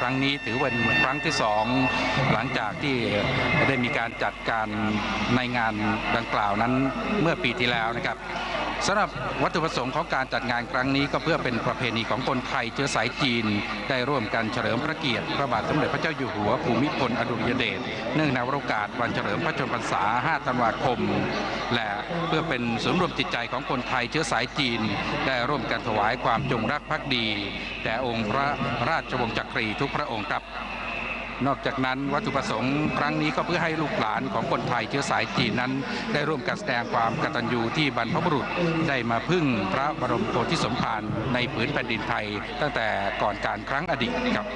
ครั้งนี้ถือเป็นครั้งที่สองหลังจากที่ได้มีการจัดการในงานดังกล่าวนั้นเมื่อปีที่แล้วนะครับ สำหรับวัตถุประสงค์ของการจัดงานครั้งนี้ก็เพื่อเป็นประเพณีของคนไทยเชื้อสายจีน ได้ร่วมกันเฉลิมพระเกียรติพระบาทสมเด็จพระเจ้าอยู่หัวภูมิพลอดุลยเดชเนื่องในวโรกาสวันเฉลิมพระชนมพรรษา 5 ธันวาคม และเพื่อเป็นศูนย์รวมจิตใจของคนไทยเชื้อสายจีน ได้ร่วมกันถวายความจงรักภักดีแด่องค์พระราชวงศ์จักรีทุกพระองค์ครับ นอกจากนั้นวัตถุประสงค์ครั้งนี้ก็เพื่อให้ลูกหลานของคนไทยเชื้อสายจีนนั้น ได้ร่วมกันแสดงความกตัญญูที่บรรพบุรุษได้มาพึ่งพระบรมโพธิสมภารในผืนแผ่นดินไทย ตั้งแต่ก่อนการครั้งอดีตครับ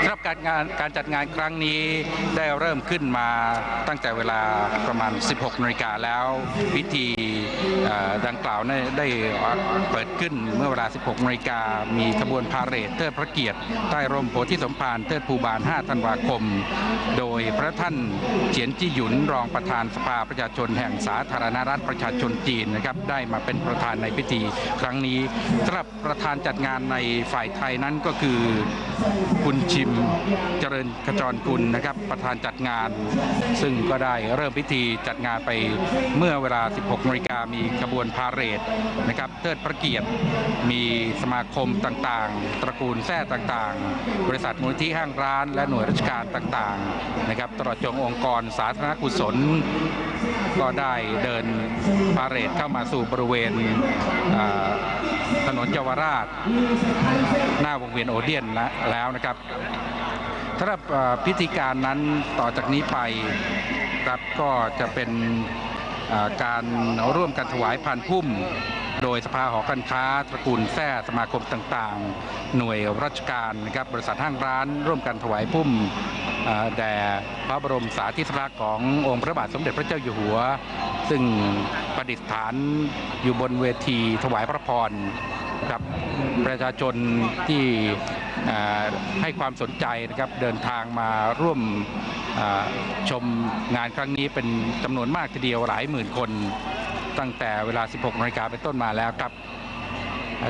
สำหรับการงานการจัดงานครั้งนี้ได้เริ่มขึ้นมาตั้งแต่เวลาประมาณ 16นาฬิกาแล้วพิธี ดังกล่าวได้เปิดขึ้นเมื่อเวลา 16นาฬิกามีขบวนพาเหรดเทิดพระเกียรติ ใต้ร่มโพธิสมภารเทิดภูบาล 5 ธันวาคม โดยพระท่านเฉียนจี้หยุนรองประธานสภาประชาชนแห่งสาธารณรัฐประชาชนจีนนะครับได้มาเป็นประธานในพิธีครั้งนี้สำหรับประธานจัดงานในฝ่ายไทยนั้นก็คือ คุณชิมเจริญขจรกุลนะครับ ประธานจัดงาน ซึ่งก็ได้เริ่มพิธีจัดงานไปเมื่อเวลา 16นาฬิกามีขบวนพาเหรดนะครับเทิดพระเกียรติมีสมาคมต่างๆ ตระกูลแท้ต่างๆ บริษัทมูลที่ห้างร้าน และหน่วยราชการต่างๆนะครับตลอดจงองค์กรสาธารณกุศล ก็ได้เดินพาเหรดเข้ามาสู่บริเวณถนนเยาวราช หน้าวงเวียนโอเดียนและแล้วนะครับสำหรับพิธีการนั้นต่อจากนี้ไปครับก็จะเป็นการร่วมกันถวายพันพุ่ม โดยสภาหอการค้าตระกูลแท้สมาคมต่างๆ หน่วยราชการนะครับบริษัทห้างร้าน ร่วมกันถวายพุ่มแด่พระบรมสารีริกธาตุขององค์พระบาทสมเด็จพระเจ้าอยู่หัว ซึ่งประดิษฐานอยู่บนเวทีถวายพระพรกับประชาชนที่ให้ความสนใจนะครับเดินทางมาร่วมชมงานครั้งนี้เป็นจำนวนมากทีเดียวหลายหมื่นคน ตั้งแต่เวลา 16นาฬิกาเป็นต้นมาแล้วครับ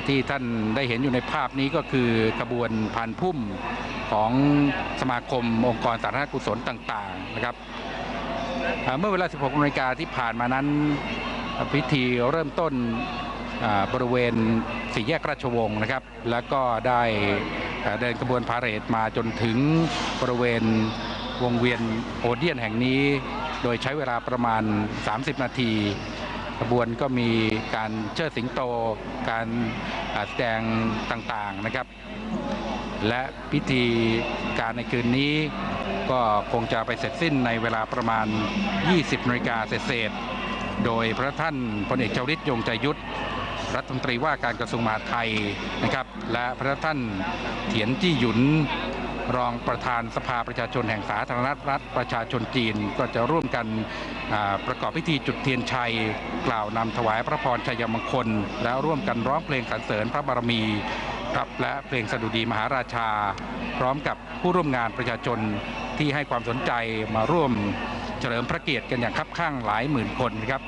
ที่ท่านได้เห็นอยู่ในภาพนี้ก็คือขบวนพันพุ่มของสมาคมองค์กรสาธารณกุศลต่างๆนะครับเมื่อเวลา 16นาฬิกาที่ผ่านมานั้นพิธีเริ่มต้นบริเวณสี่แยกราชวงศ์นะครับ แล้วก็ได้เดินขบวนพาเหรดมาจนถึงบริเวณวงเวียนโอเดียนแห่งนี้ โดยใช้เวลาประมาณ 30 นาที ขบวนก็มีการเชิดสิงโต การแสดงต่างๆนะครับ และพิธีการในคืนนี้ก็คงจะไปเสร็จสิ้นในเวลาประมาณ 20นาฬิกาเศษโดยพระท่านพลเอกชวลิตยงใจยุทธรัฐมนตรีว่าการกระทรวงมหาดไทยนะครับ และพระท่านเถียนจี้หยุน รองประธานสภาประชาชนแห่งสาธารณรัฐประชาชนจีนก็จะร่วมกันประกอบพิธีจุดเทียนชัย กล่าวนำถวายพระพรชัยมงคล แล้วร่วมกันร้องเพลงสรรเสริญพระบารมีครับและเพลงสดุดีมหาราชา พร้อมกับผู้ร่วมงานประชาชนที่ให้ความสนใจมาร่วมเฉลิมพระเกียรติกันอย่างคับข้างหลายหมื่นคนครับ